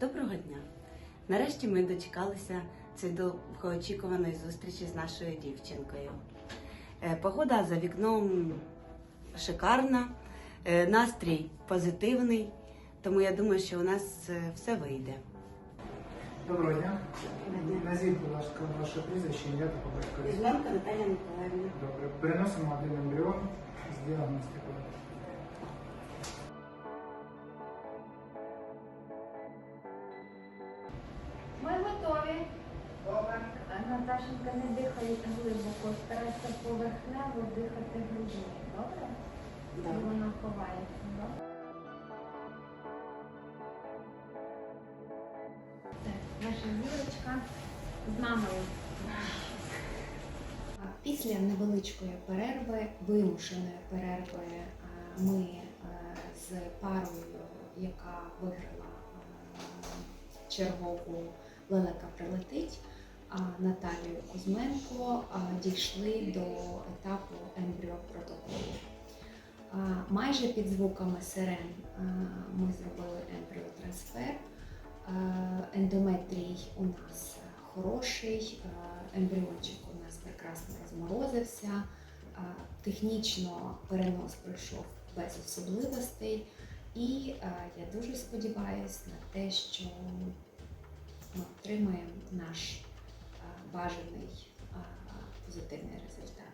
Доброго дня! Нарешті ми дочекалися цієї довгоочікуваної зустрічі з нашою дівчинкою. Е, Погода за вікном шикарна, е, настрій позитивний, тому я думаю, що у нас е, все вийде. Доброго дня. Назвіть, будь ласка, ваше прізвище, ім'я та по батькові. Наталія Миколаївна. Добре. Переносимо один ембріон з діагностикою. Готові. Добре. Наташенька, не дихай глибоко, старайся поверхнево дихати грудьми. Добре? Да. І вона ховається. Добре? Так, наша зірочка з мамою. Після невеличкої перерви, вимушеної перерви, е, ми е, з парою, яка виграла е, чергову лелека прилетить, а Наталією Кузьменко дійшли до етапу ембріопротоколу. Майже під звуками сирен ми зробили ембріотрансфер. Ендометрій у нас хороший, ембріончик у нас прекрасно розморозився. Технічно перенос пройшов без особливостей, і я дуже сподіваюся на те, що отримаємо наш е, бажаний е, позитивний результат.